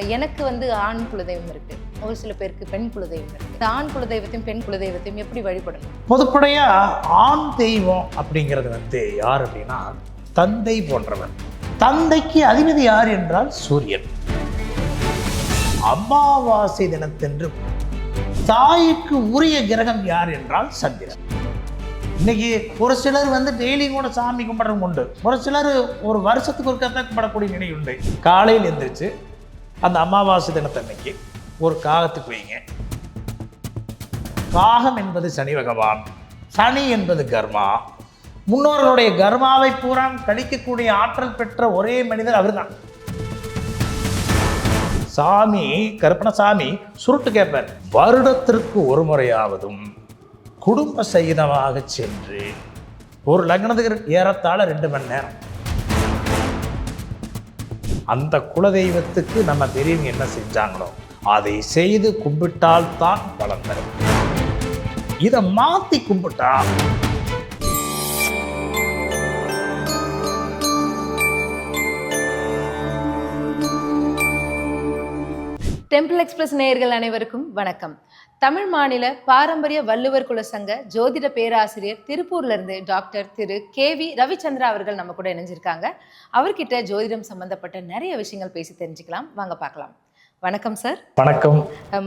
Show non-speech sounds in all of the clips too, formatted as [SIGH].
எனக்கு வந்து ஆண் குலதெய்வம் இருக்கு. ஒரு சில பேருக்கு பெண் குலதெய்வம் இருக்கு. இந்த ஆண் குலதெய்வத்தையும் பெண் குலதெய்வத்தையும் எப்படி வழிபடணும்? பொதுப்படையா ஆண் தெய்வம் அப்படிங்கிறது வந்து யார் அப்படின்னா தந்தை போன்றவர். தந்தைக்கு அதிபதி யார் என்றால் சூரியன். அமாவாசை தினத்தென்று தாய்க்கு உரிய கிரகம் யார் என்றால் சந்திரன். இன்னைக்கு ஒரு சிலர் வந்து டெய்லியும் கூட சாமி கும்பிட்றவங்க உண்டு. ஒரு சிலர் ஒரு வருஷத்துக்கு ஒரு கதை கும்பிடக்கூடிய நிலை உண்டு. காலையில் எந்திரிச்சு அந்த அமாவாசை தினத்தன்னைக்கு ஒரு காகத்துக்கு வைங்க. காகம் என்பது சனி பகவான் சனி என்பது கர்மா. முன்னோர்களுடைய கர்மாவை பூரா கழிக்கக்கூடிய ஆற்றல் பெற்ற ஒரே மனிதர் அவர்தான். சாமி கருப்பணசாமி சுருட்டு கேட்பார் வருடத்திற்கு ஒரு முறையாவதும் குடும்ப சகிதமாக சென்று ஒரு லக்னத்துக்கு ஏறத்தாழ ரெண்டு மணி நேரம். அந்த குலதெய்வத்துக்கு நம்ம பெரியவங்க என்ன செஞ்சாங்களோ அதை செய்து கும்பிட்டால் தான் பலன் தரும் இதை மாத்தி கும்பிட்டா டெம்பிள் எக்ஸ்பிரஸ் நேயர்கள் அனைவருக்கும் வணக்கம். தமிழ் மாநில பாரம்பரிய வள்ளுவர் குல சங்க ஜோதிட பேராசிரியர் திருப்பூர்ல இருந்து doctor Thiru K V Ravichandra அவர்கள் நம்ம கூட இணைஞ்சிருக்காங்க. அவர்கிட்ட ஜோதிடம் சம்பந்தப்பட்ட நிறைய விஷயங்கள் பேசி தெரிஞ்சுக்கலாம். வாங்க பார்க்கலாம். வணக்கம் சார். வணக்கம்.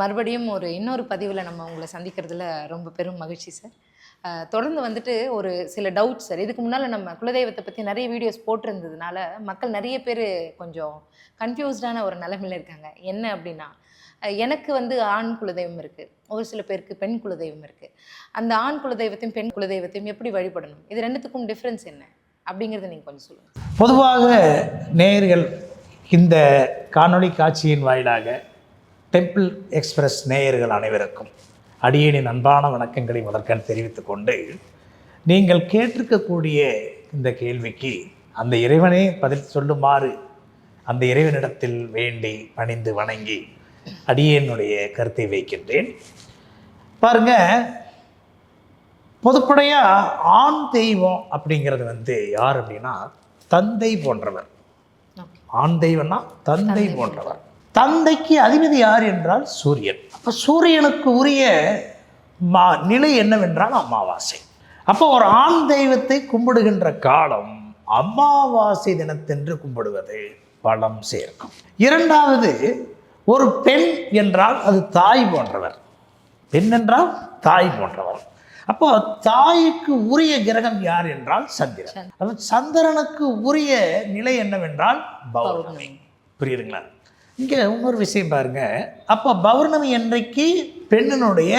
மறுபடியும் ஒரு இன்னொரு பதிவில் நம்ம உங்களை சந்திக்கிறதுல ரொம்ப பெரும் மகிழ்ச்சி சார். தொடர்ந்து வந்துட்டு ஒரு சில டவுட்ஸ் சார். இதுக்கு முன்னால் நம்ம குலதெய்வத்தை பற்றி நிறைய வீடியோஸ் போட்டிருந்ததுனால மக்கள் நிறைய பேர் கொஞ்சம் கன்ஃபியூஸ்டான ஒரு நிலைமையில இருக்காங்க. என்ன அப்படின்னா எனக்கு வந்து ஆண் குலதெய்வம் இருக்குது ஒரு சில பேருக்கு பெண் குலதெய்வம் இருக்குது அந்த ஆண் குலதெய்வத்தையும் பெண் குலதெய்வத்தையும் எப்படி வழிபடணும்? இது ரெண்டுத்துக்கும் டிஃப்ரென்ஸ் என்ன? அப்படிங்கிறத நீங்கள் கொஞ்சம் சொல்லுங்கள் பொதுவாக நேயர்கள் இந்த காணொளி காட்சியின் வாயிலாக டெம்பிள் எக்ஸ்பிரஸ் நேயர்கள் அனைவருக்கும் அடியேனின் அன்பான வணக்கங்களை முதற்கண் தெரிவித்துக் கொண்டு நீங்கள் கேட்டிருக்கக்கூடிய இந்த கேள்விக்கு அந்த இறைவனே பதில் சொல்லுமாறு அந்த இறைவனிடத்தில் வேண்டி பணிந்து வணங்கி அடியேனுடைய கருத்தை வைக்கின்றேன். பாருங்க பொதுப்படையா ஆண் தெய்வம் அப்படிங்கிறது வந்து யார் அப்படின்னா தந்தை போன்றவர். ஆண் தெய்வம்னா தந்தை போன்றவர். தந்தைக்கு அதிபதி யார் என்றால் சூரியன். அப்போ சூரியனுக்கு உரிய மா நிலை என்னவென்றால் அமாவாசை. அப்போ ஒரு ஆண் தெய்வத்தை கும்பிடுகின்ற காலம் அமாவாசை தினத்தன்று கும்பிடுவது பலம் சேர்க்கும். இரண்டாவது ஒரு பெண் என்றால் அது தாய் போன்றவர். பெண் என்றால் தாய் போன்றவர். அப்போ தாய்க்கு உரிய கிரகம் யார் என்றால் சந்திரன். அப்ப சந்திரனுக்கு உரிய நிலை என்னவென்றால் பௌர்ணமி. புரியுதுங்களா? இங்கே இன்னொரு விஷயம் பாருங்க. அப்போ பௌர்ணமி அன்றைக்கு பெண்ணினுடைய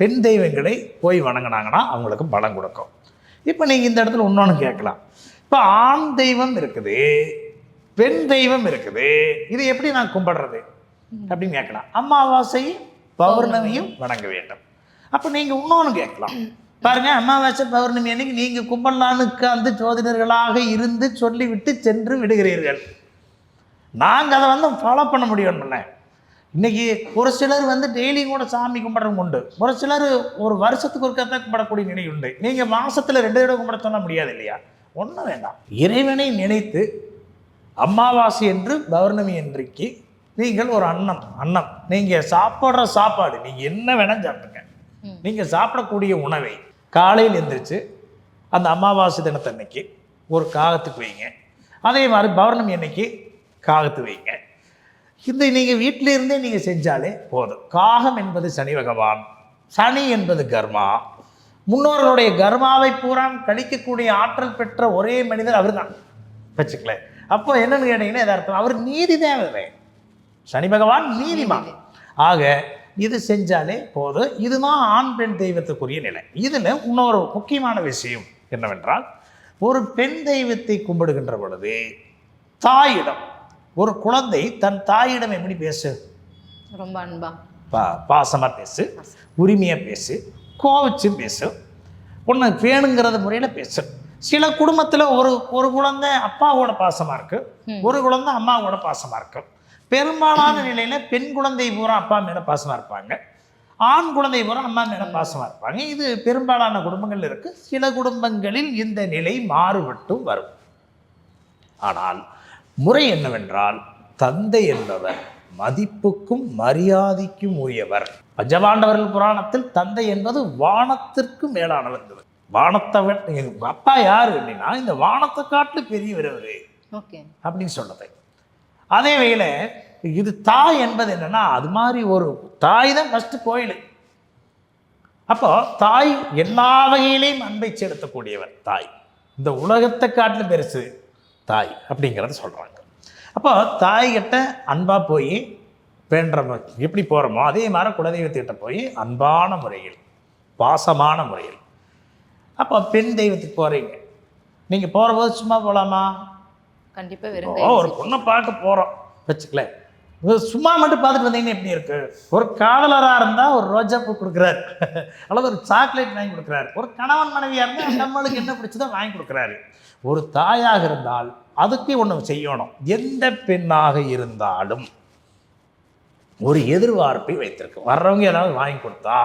பெண் தெய்வங்களை போய் வணங்கினாங்கன்னா அவங்களுக்கு பலம் கொடுக்கும். இப்போ நீங்கள் இந்த இடத்துல இன்னொன்று கேட்கலாம். இப்போ ஆண் தெய்வம் இருக்குது பெண் தெய்வம் இருக்குது. இது எப்படி நான் கும்பிடுறது? அப்படின்னு கேட்கலாம். அமாவாசை பௌர்ணமியும் வணங்க வேண்டும். அப்போ நீங்கள் இன்னொன்று கேட்கலாம். பாருங்க அமாவாசை பௌர்ணமி அன்னைக்கு நீங்கள் கும்பிடலான்னு உட்கார்ந்து ஜோதிடர்களாக இருந்து சொல்லிவிட்டு சென்று விடுகிறீர்கள். நாங்கள் அதை வந்து ஃபாலோ பண்ண முடியும்ல இன்னைக்கு ஒரு சிலர் வந்து டெய்லி கூட சாமி கும்பிட்றவங்க உண்டு. ஒரு சிலர் ஒரு வருஷத்துக்கு ஒரு கதை கும்பிடக்கூடிய நிலை உண்டு. நீங்கள் மாசத்துல ரெண்டு தடவை கும்பிட சொல்ல முடியாது இல்லையா? ஒன்றும் வேண்டாம். இறைவனை நினைத்து அமாவாசை என்று பௌர்ணமி என்றைக்கு நீங்கள் ஒரு அன்னம் அன்னம். நீங்கள் சாப்பிட்ற சாப்பாடு நீங்கள் என்ன வேணால் சாப்பிடுங்க. நீங்கள் சாப்பிடக்கூடிய உணவை காலையில் எந்திரிச்சு அந்த அமாவாசை தினத்தன்னைக்கு ஒரு காகத்துக்கு வைங்க. அதே மாதிரி பௌர்ணமி அன்னைக்கு காகத்து வைங்க. இந்த நீங்கள் வீட்டில இருந்தே நீங்கள் செஞ்சாலே போதும். காகம் என்பது சனி பகவான். சனி என்பது கர்மா. முன்னோர்களுடைய கர்மாவை பூரா கழிக்கக்கூடிய ஆற்றல் பெற்ற ஒரே மனிதர் அவர்தான். வச்சுக்கல அப்போ என்னன்னு கேட்டீங்கன்னா எதா அர்த்தம் அவர் நீதி தேவதை சனி பகவான் நீதிமான். ஆக இது செஞ்சாலே போதும். இதுதான் ஆண் பெண் தெய்வத்துக்குரிய நிலை. இதில் இன்னொரு முக்கியமான விஷயம் என்னவென்றால் ஒரு பெண் தெய்வத்தை கும்பிடுகின்ற பொழுது தாயிடம் ஒரு குழந்தை தன் தாயிடம் எப்படி பேசு? ரொம்ப அன்பா. பா பாசமாக பேசு உரிமையாக பேசு கோவிச்சு பேசு ஒன்று வேணுங்கிறது முறையில் பேசு. சில குடும்பத்தில் ஒரு ஒரு குழந்தை அப்பாவோட பாசமாக இருக்கு ஒரு குழந்தை அம்மாவோட பாசமாக இருக்கு. பெரும்பாலான நிலையில் பெண் குழந்தை பூரா அப்பா மேலே பாசமாக இருப்பாங்க. ஆண் குழந்தை பூரா அம்மா மேலே பாசமாக இருப்பாங்க. இது பெரும்பாலான குடும்பங்கள் இருக்கு. சில குடும்பங்களில் இந்த நிலை மாறுபட்டு வரும். ஆனால் முறை என்னவென்றால் தந்தை என்பவர் மதிப்புக்கும் மரியாதைக்கும் உரியவர். பஞ்சபாண்டவர்கள் புராணத்தில் தந்தை என்பது வானத்திற்கு மேலானவர் வானத்தை விட எங்க அப்பா யாரு அப்படின்னா இந்த வானத்தை காட்டிலும் பெரியவர் அப்படின்னு சொன்னது அதே வேளை இது தாய் என்பது என்னன்னா அது மாதிரி ஒரு தாய் தான் ஃபஸ்ட்டு கோயில். அப்போ தாய் எல்லா வகையிலையும் அன்பை செலுத்தக்கூடியவர் தாய். இந்த உலகத்தை காட்டிலும் பெருசு தாய் அப்படிங்கிறத சொல்கிறாங்க அப்போ தாய்கிட்ட அன்பாக போய் வேண்டுற எப்படி போகிறோமோ அதே மாதிரி குலதெய்வத்துக்கிட்ட போய் அன்பான முறையில் பாசமான முறையில். அப்போ பெண் தெய்வத்துக்கு போகிறீங்க நீங்கள் போகிற போது சும்மா போகலாமா கண்டிப்பா வெறும் ஒரு பொண்ணை பார்க்க போகிறோம் வச்சுக்கல. சும்மா மட்டும் பார்த்துட்டு வந்தீங்கன்னா எப்படி இருக்கு? ஒரு காதலராக இருந்தால் ஒரு ரோஜா பூ கொடுக்குறாரு. [LAUGHS] அல்லது ஒரு சாக்லேட் வாங்கி கொடுக்குறாரு. ஒரு கணவன் மனைவியாக இருந்தால் நம்மளுக்கு என்ன பிடிச்சதோ வாங்கி கொடுக்குறாரு. ஒரு தாயாக இருந்தால் அதுக்கு ஒன்று செய்யணும். எந்த பெண்ணாக இருந்தாலும் ஒரு எதிர்பார்ப்பை வைத்திருக்கு. வர்றவங்க ஏதாவது வாங்கி கொடுத்தா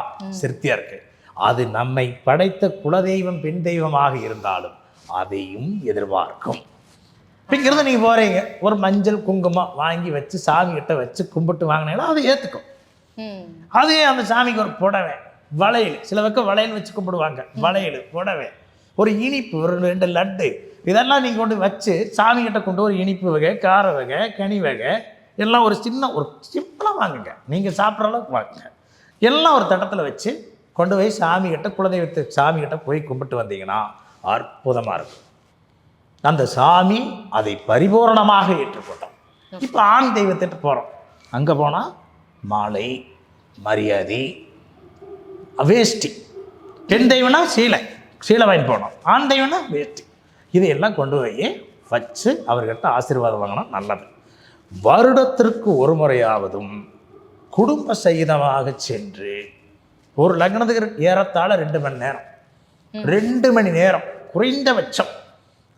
திருப்தியா இருக்கு. அது நம்மை படைத்த குலதெய்வம் பெண் தெய்வமாக இருந்தாலும் அதையும் எதிர்பார்க்கும். அப்படிங்கிறத நீங்கள் போகிறீங்க ஒரு மஞ்சள் குங்குமம் வாங்கி வச்சு சாமி கிட்ட வச்சு கும்பிட்டு வாங்கினீங்கன்னா அதை ஏற்றுக்கும் அதே அந்த சாமிக்கு ஒரு புடவை வளையல். சில பக்கம் வளையல் வச்சு கும்பிடுவாங்க. வளையல் புடவை. ஒரு இனிப்பு ஒரு ரெண்டு லட்டு. இதெல்லாம் நீங்கள் கொண்டு வச்சு சாமி கிட்ட கொண்டு ஒரு இனிப்பு வகை கார வகை கனி வகை எல்லாம் ஒரு சின்ன ஒரு சிம்பிளாக வாங்குங்க. நீங்கள் சாப்பிட்ற அளவுக்கு வாங்குங்க. எல்லாம் ஒரு தட்டத்தில் வச்சு கொண்டு போய் சாமி கிட்ட குலதெய்வத்து சாமி கிட்ட போய் கும்பிட்டு வந்தீங்கன்னா அற்புதமாக இருக்கும். அந்த சாமி அதை பரிபூரணமாக ஏற்றுக்கொண்டோம் இப்போ ஆண் தெய்வத்திட்டு போகிறோம் அங்கே போனால் மாலை மரியாதை வேஷ்டி. பெண் தெய்வம்னா சீலை. சீலை வாங்கி போகணும் ஆண் தெய்வம்னா வேஷ்டி. இதையெல்லாம் கொண்டு போய் வச்சு அவர்கிட்ட ஆசீர்வாதம் வாங்கினா நல்லது. வருடத்திற்கு ஒரு முறையாவதும் குடும்ப சகிதமாக சென்று ஒரு லக்னத்துக்கு ஏறத்தாழ ரெண்டு மணி நேரம். ரெண்டு மணி நேரம். குறைந்தபட்சம்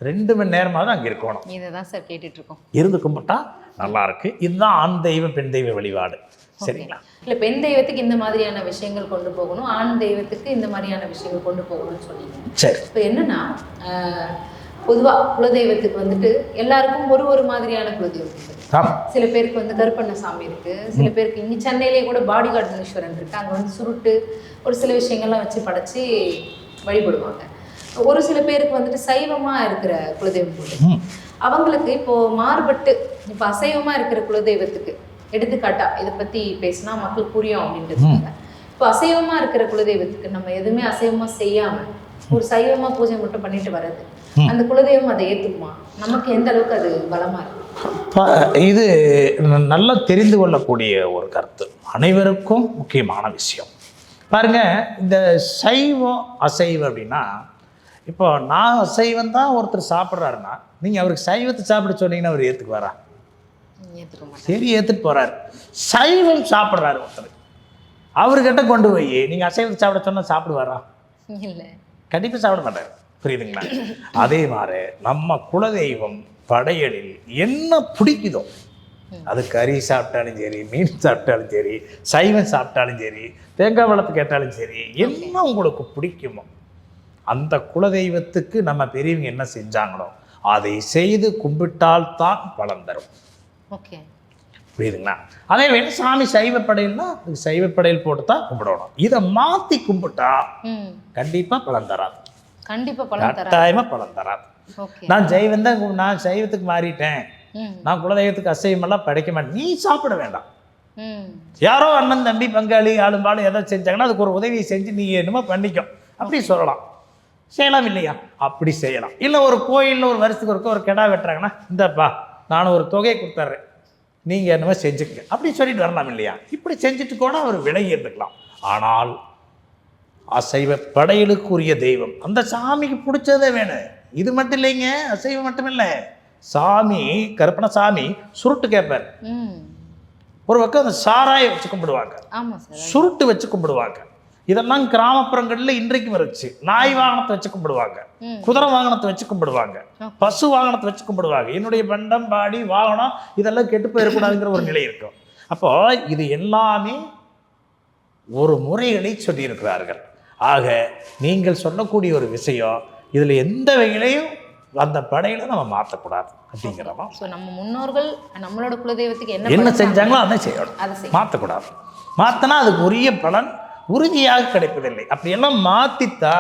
ரெண்டு மணி நேரமாவது அங்கே இருக்கணும். இதை தான் சார் கேட்டுட்டு இருக்கோம் இருந்து கும்பிட்டா நல்லா இருக்கு. இதுதான் ஆண் தெய்வ பெண் தெய்வ வழிபாடு. சரிங்களா? இல்ல பெண் தெய்வத்துக்கு இந்த மாதிரியான விஷயங்கள் கொண்டு போகணும் ஆண் தெய்வத்துக்கு இந்த மாதிரியான விஷயங்கள் கொண்டு போகணும்னு சொன்னீங்க. சரி. இப்போ என்னன்னா ஆஹ், பொதுவா குலதெய்வத்துக்கு வந்துட்டு எல்லாருக்கும் ஒரு ஒரு மாதிரியான குலதெய்வம் சில பேருக்கு வந்து கருப்பண்ண சாமி இருக்கு. சில பேருக்கு இங்க சென்னையிலேயே கூட பாடிகார்டு முனீஸ்வரன் இருக்கு. அங்க வந்து சுருட்டு ஒரு சில விஷயங்கள்லாம் வச்சு படைச்சு வழிபடுவாங்க. ஒரு சில பேருக்கு வந்துட்டு சைவமா இருக்கிற குலதெய்வம். அவங்களுக்கு இப்போ மாறுபட்டு இப்போ அசைவமா இருக்கிற குலதெய்வத்துக்கு எடுத்துக்காட்டா இதை பத்தி பேசினா மக்கள் புரியும் அப்படின்றதுக்காக இப்போ அசைவமா இருக்கிற குலதெய்வத்துக்கு நம்ம எதுவுமே அசைவமா செய்யாம ஒரு சைவமா பூஜை மட்டும் பண்ணிட்டு வர்றது அந்த குலதெய்வம் அதை ஏத்துக்குமா? நமக்கு எந்த அளவுக்கு அது பலமா இருக்கு? ப- இது நல்லா தெரிந்து கொள்ளக்கூடிய ஒரு கருத்து. அனைவருக்கும் முக்கியமான விஷயம். பாருங்க இந்த சைவம் அசைவம் அப்படின்னா இப்போ நான் அசைவம் தான் ஒருத்தர் சாப்பிட்றாருன்னா நீங்கள் அவருக்கு சைவத்தை சாப்பிட சொன்னீங்கன்னா அவர் ஏற்றுக்குவாரா சரி ஏற்றுட்டு போகிறாரு சைவம் சாப்பிட்றாரு ஒருத்தர். அவர்கிட்ட கொண்டு போய் நீங்கள் அசைவத்தை சாப்பிட சொன்னால் சாப்பிடுவாரா? இல்ல. கண்டிப்பாக சாப்பிட மாட்டார். புரியுதுங்களா? அதே மாதிரி நம்ம குலதெய்வம் படையலில் என்ன பிடிக்குதோ அது கறி சாப்பிட்டாலும் சரி மீன் சாப்பிட்டாலும் சரி சைவம் சாப்பிட்டாலும் சரி தேங்காய் வளத்து கேட்டாலும் சரி என்ன உங்களுக்கு பிடிக்குமோ அந்த குலதெய்வத்துக்கு நம்ம பெரியவங்க என்ன செஞ்சாங்களோ அதை செய்து கும்பிட்டால் தான் பலன் தரும். ஓகே. புரியுதுங்களா? அதே வேணும் சாமி சைவ படையல்னா அதுக்கு சைவ படையல் போட்டு தான் கும்பிடணும். இதை மாற்றி கும்பிட்டா கண்டிப்பாக பலன் தராது. கண்டிப்பா பலன் கட்டாயமாக பலன் தராது. நான் ஜெய்வன் தான் நான் சைவத்துக்கு மாறிட்டேன். நான் குலதெய்வத்துக்கு அசைவமெல்லாம் படைக்க மாட்டேன். நீ சாப்பிட வேண்டாம். யாரோ அண்ணன் தம்பி பங்காளி ஆளும்பாலும் எதோ செஞ்சாங்கன்னா அதுக்கு ஒரு உதவியை செஞ்சு நீ என்னமோ பண்ணிக்கோ. அப்படி சொல்லலாம். செய்யலாம் இல்லையா? அப்படி செய்யலாம். இல்லை ஒரு கோயிலில் ஒரு வருஷத்துக்கு ஒருக்க ஒரு கிடா வெட்டுறாங்கன்னா இந்தப்பா நான் ஒரு தொகையை கொடுத்துட்றேன் நீங்கள் என்னமோ செஞ்சுக்கங்க. அப்படி சொல்லிட்டு வரலாம் இல்லையா? இப்படி செஞ்சுட்டு கூட அவர் விலகி இருந்துக்கலாம். ஆனால் அசைவ படையலுக்குரிய தெய்வம். அந்த சாமிக்கு பிடிச்சதே வேணும். இது மட்டும் இல்லைங்க அசைவம் மட்டும் இல்லை சாமி கருப்பண சாமி சுருட்டு கேட்பார். ம். ஒரு பக்கம் அந்த சாராயை வச்சு கும்பிடுவாங்க. சுருட்டு வச்சு கும்பிடுவாங்க. இதெல்லாம் கிராமப்புறங்களில் இன்றைக்கும் இருந்துச்சு நாய் வாகனத்தை வச்சு கும்பிடுவாங்க. குதிரை வாகனத்தை வச்சு கும்பிடுவாங்க. பசு வாகனத்தை வச்சு கும்பிடுவாங்க. என்னுடைய பண்டம் பாடி வாகனம் இதெல்லாம் கெட்டு போயிடக்கூடாதுங்கிற ஒரு நிலை இருக்கும். அப்போ இது எல்லாமே ஒரு முறைகளை சொல்லியிருக்கிறார்கள். ஆக நீங்கள் சொல்லக்கூடிய ஒரு விஷயம் இதில் எந்த வகையிலையும் அந்த படையில நம்ம மாற்றக்கூடாது அப்படிங்கிறதான் ஸோ நம்ம முன்னோர்கள் நம்மளோட குலதெய்வத்துக்கு என்ன என்ன செஞ்சாங்களோ அதை செய்யணும். அதை செய்யணும். மாற்றக்கூடாது. மாற்றினா அதுக்கு உரிய பலன் உறுதியாக கிடைப்பதில்லை. அப்படியெல்லாம் மாற்றித்தா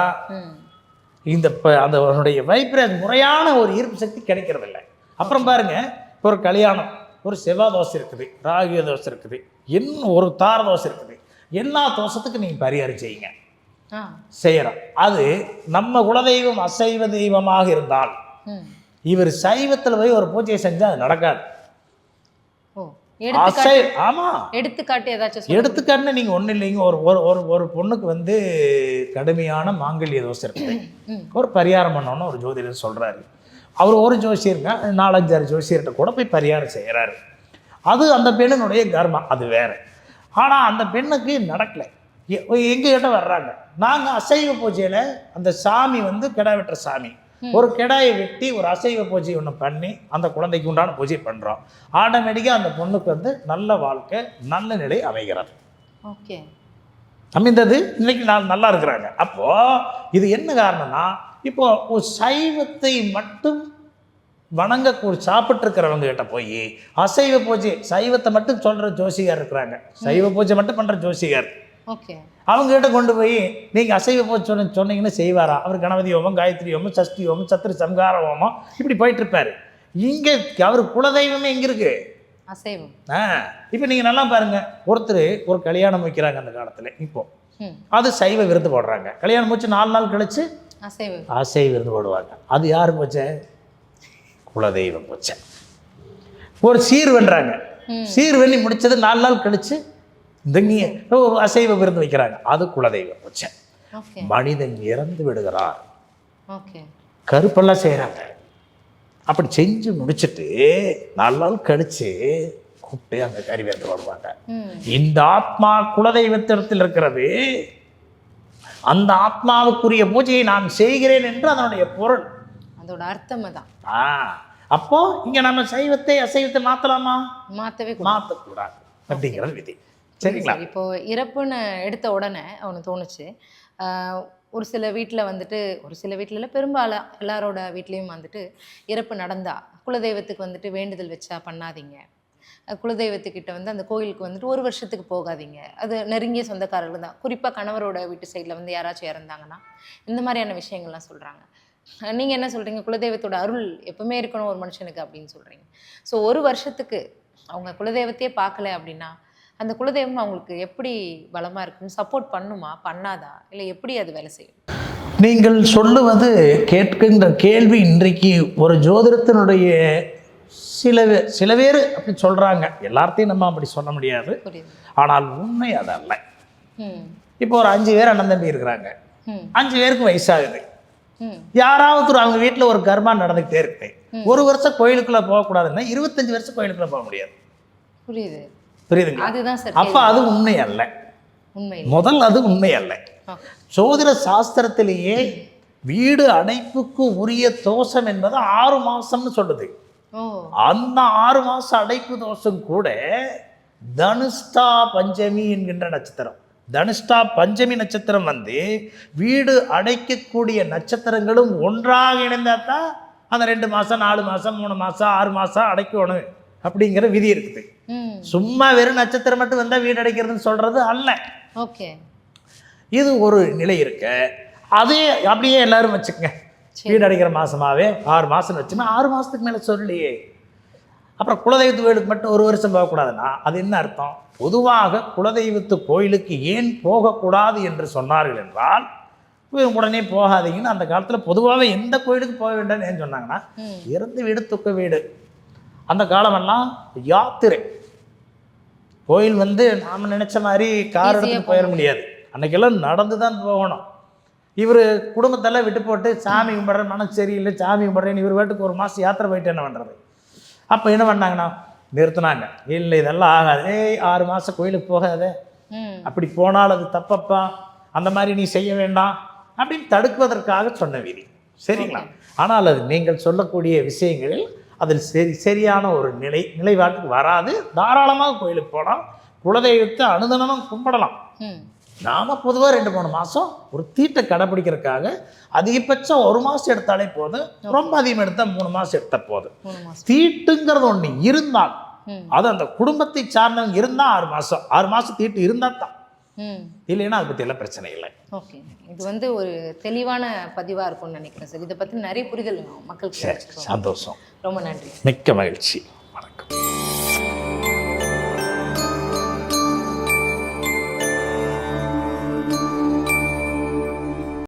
இந்த ப- அந்த அவனுடைய வைப்ரேட் முறையான ஒரு ஈர்ப்பு சக்தி கிடைக்கிறதில்ல. அப்புறம் பாருங்க இப்போ ஒரு கல்யாணம் ஒரு செவ்வாய் தோசை இருக்குது ராகு தோசை இருக்குது என்ன ஒரு தார தோசை இருக்குது. எல்லா தோஷத்துக்கும் நீங்கள் பரிகாரம் செய்யுங்க. செய்கிறோம் அது நம்ம குலதெய்வம் அசைவ தெய்வமாக இருந்தால் இவர் சைவத்தில் போய் ஒரு பூஜையை செஞ்சால் அது நடக்காது. எடுத்துக்காட்டு ஏதாச்சும் சொல்லுங்க. எடுத்துக்காட்டுன்னு நீங்கள் ஒன்றும் இல்லைங்க. ஒரு ஒரு ஒரு பொண்ணுக்கு வந்து கடுமையான மாங்கல்ய தோசை இருக்குது. ஒரு பரிகாரம் பண்ணோன்னு ஒரு ஜோதிடர் சொல்கிறாரு அவர் ஒரு ஜோசியருங்க நாலஞ்சாறு ஜோசியர்கிட்ட கூட போய் பரிகாரம் செய்கிறாரு அது அந்த பெண்ணினுடைய கர்மம் அது வேற. ஆனால் அந்த பெண்ணுக்கு நடக்கலை. எங்ககிட்ட வர்றாங்க. நாங்கள் அசைவ பூஜையில் அந்த சாமி வந்து கிடா வெட்டுற சாமி. ஒரு கிடாயை வெட்டி ஒரு அசைவ பூஜை ஒன்று பண்ணி அந்த குழந்தைக்கு உண்டான பூஜை பண்ணுறோம் ஆட்டோமேட்டிக்காக அந்த பொண்ணுக்கு வந்து நல்ல வாழ்க்கை நல்ல நிலை அமைகிறது. ஓகே. அமைந்தது இன்னைக்கு நான் நல்லா இருக்கிறாங்க. அப்போ இது என்ன காரணம்னா இப்போ ஒரு சைவத்தை மட்டும் வணங்கக்கூடிய சாப்பிட்டு இருக்கிறவங்க கிட்ட போய் அசைவ பூஜை சைவத்தை மட்டும் சொல்ற ஜோசிகார் இருக்கிறாங்க. சைவ பூஜை மட்டும் பண்ற ஜோசிகார். ஓகே. அவங்க கிட்ட கொண்டு போய் நீங்க அசைவ பூஜை சொன்ன சொன்னீங்கன்னு செய்வாரா? அவர் கணபதி ஹோமம் காயத்ரி ஹோமம் சஷ்டி ஹோமம் சத்திர சம்கார ஹோமம் இப்படி போயிட்டு இருப்பாரு இங்க அவர் குலதெய்வமே எங்க இருக்கு? அசைவம். ஆ இப்போ நீங்கள் நல்லா பாருங்க. ஒருத்தர் ஒரு கல்யாணம் வைக்கிறாங்க அந்த காலத்தில் இப்போ. அது சைவ விருந்து போடுறாங்க. கல்யாணம் முடிச்சு நாலு நாள் கழிச்சு அசைவம் அசைவ விருந்து போடுவாங்க. அது யார் போச்ச? குலதெய்வம் போச்ச. ஒரு சீர் வென்றாங்க. சீர் வெண்ணி முடிச்சது நாலு நாள் கழிச்சு தங்கிய அசைவ விருந்து வைக்கிறாங்க. அது குலதெய்வம் ஓகே. மனிதன் இறந்து விடுகிறார் கருப்பெல்லாம் செய்கிறாங்க அப்படி செஞ்சு முடிச்சிட்டு நாலு நாள் கழிச்சு கூப்பிட்டு அங்கே கறி விருந்து போடுவாங்க ம். இந்த ஆத்மா குலதெய்வத்திடத்தில் இருக்கிறது. அந்த ஆத்மாவுக்குரிய பூஜையை நான் செய்கிறேன் என்று அதனுடைய பொருள். அதோட அர்த்தம் தான் ஆ அப்போ இங்க நம்ம சைவத்தை அசைவத்தை மாத்தலாமா? மாற்றவே கூடாது. மாற்றக்கூடாது அப்படிங்கிறது விதி. சரிங்களா? சரி, இப்போ இறப்புன்னு எடுத்த உடனே அவனு தோணுச்சு. ஒரு சில வீட்டில் வந்துட்டு ஒரு சில வீட்டில் பெரும்பாலும் எல்லாரோட வீட்லேயும் வந்துட்டு இறப்பு நடந்தா குலதெய்வத்துக்கு வந்துட்டு வேண்டுதல் வச்சா பண்ணாதீங்க. குலதெய்வத்துக்கிட்ட வந்து அந்த கோயிலுக்கு வந்துட்டு ஒரு வருஷத்துக்கு போகாதீங்க. அது நெருங்கிய சொந்தக்காரர்கள் தான். குறிப்பாக கணவரோட வீட்டு சைடில் வந்து யாராச்சும் இறந்தாங்கன்னா இந்த மாதிரியான விஷயங்கள்லாம் சொல்கிறாங்க நீங்கள் என்ன சொல்கிறீங்க குலதெய்வத்தோட அருள் எப்பவுமே இருக்கணும் ஒரு மனுஷனுக்கு அப்படின்னு சொல்கிறீங்க ஸோ ஒரு வருஷத்துக்கு அவங்க குலதெய்வத்தையே பார்க்கல அப்படின்னா அந்த குலதெய்வம் அவங்களுக்கு எப்படி பலமாக இருக்கும் சப்போர்ட் பண்ணுமா? பண்ணாதா? இல்லை எப்படி அது வேலை செய்யும்? நீங்கள் சொல்லுவது கேட்கின்ற கேள்வி இன்றைக்கு ஒரு ஜோதிடத்தினுடைய சில சில பேர் அப்படி சொல்றாங்க. எல்லார்த்தையும் நம்ம அப்படி சொல்ல முடியாது. ஆனால் உண்மை அதல்ல. இப்போ ஒரு அஞ்சு பேர் அண்ணன் தம்பி இருக்கிறாங்க. அஞ்சு பேருக்கு வயசாகுது. யாராவது ஒரு அவங்க வீட்டில் ஒரு கர்மா நடந்துகிட்டே இருக்கு. ஒரு வருஷம் கோயிலுக்குள்ள போகக்கூடாதுன்னா இருபத்தஞ்சு வருஷம் கோயிலுக்குள்ள போக முடியாது. புரியுது. புரியுதுங்களா? அதுதான் சார் அப்போ அது உண்மை அல்ல. உண்மை. முதல் அது உண்மை அல்ல. சோதிட சாஸ்திரத்திலேயே வீடு அடைப்புக்கு உரிய தோஷம் என்பது ஆறு மாசம்னு சொல்லுது. அந்த ஆறு மாசம் அடைப்பு தோஷம் கூட தனுஷ்டா பஞ்சமி என்கின்ற நட்சத்திரம். தனுஷ்டா பஞ்சமி நட்சத்திரம் வந்து வீடு அடைக்கக்கூடிய நட்சத்திரங்களும் ஒன்றாக இணைந்தால் தான் அந்த ரெண்டு மாதம் நாலு மாதம் மூணு மாதம் ஆறு மாதம் அடைக்கணும். அப்படிங்கிற விதி இருக்குது. சும்மா வெறும் நட்சத்திரம் மட்டும் வந்தால் வீடு அடைக்கிறதுன்னு சொல்கிறது அல்ல. ஓகே. இது ஒரு நிலை இருக்கு. அதே அப்படியே எல்லாரும் வச்சுக்கங்க. வீடு அடைக்கிற மாசமாவே ஆறு மாசம் வச்சுன்னா ஆறு மாசத்துக்கு மேலே சொல்லலையே அப்புறம் குலதெய்வத்து கோயிலுக்கு மட்டும் ஒரு வருஷம் போகக்கூடாதுன்னா அது என்ன அர்த்தம்? பொதுவாக குலதெய்வத்து கோயிலுக்கு ஏன் போகக்கூடாது என்று சொன்னார்கள் என்றால் உடனே போகாதீங்கன்னு அந்த காலத்தில் பொதுவாகவே எந்த கோயிலுக்கு போக வேண்டாம்னு ஏன் சொன்னாங்கன்னா இறந்து வீடு துக்க வீடு. அந்த காலமெல்லாம் யாத்திரை. கோயில் வந்து நாம் நினைச்ச மாதிரி கார் எடுத்துட்டு போயிட முடியாது. அன்னைக்கெல்லாம் நடந்து தான் போகணும். இவர் குடும்பத்தெல்லாம் விட்டு போட்டு சாமி கும்பிட்றேன் மனசு சரியில்லை சாமி கும்பிட்றேன்னு இவர் வீட்டுக்கு ஒரு மாதம் யாத்திரை போயிட்டு என்ன பண்ணுறது அப்போ என்ன பண்ணாங்கன்னா நிறுத்துனாங்க. இல்லை இதெல்லாம் ஆகாது. ஏய் ஆறு மாதம் கோயிலுக்கு போகாத. அப்படி போனால் அது தப்பப்பா. அந்த மாதிரி நீ செய்ய வேண்டாம் அப்படின்னு தடுக்குவதற்காக சொன்ன விதி. சரிங்களா? ஆனால் அது நீங்கள் சொல்லக்கூடிய விஷயங்களில் அதில் சரி சரியான ஒரு நிலை நிலைப்பாட்டுக்கு வராது. தாராளமாக கோயிலுக்கு போகலாம். குலதெய்வத்தை அனுதினமும் கும்பிடலாம். நாம் பொதுவாக ரெண்டு மூணு மாதம் ஒரு தீட்டை கடைப்பிடிக்கிறதுக்காக அதிகபட்சம் ஒரு மாதம் எடுத்தாலே போதும். ரொம்ப அதிகம் எடுத்தால் மூணு மாதம் எடுத்தால் போதும். தீட்டுங்கிறது ஒன்று இருந்தால் அது அந்த குடும்பத்தை சார்ந்தவங்க இருந்தால் ஆறு மாதம் ஆறு மாதம் தீட்டு இருந்தால் தான். இல்லைன்னா அதை பற்றி எல்லாம் பிரச்சனை இல்லை. ஓகே. இது வந்து ஒரு தெளிவான பதிவாக இருக்கும்னு நினைக்கிறேன் சார். இதை பற்றி நிறைய புரிதல் மக்களுக்கு சந்தோஷம். ரொம்ப நன்றி. மிக்க மகிழ்ச்சி. வணக்கம்.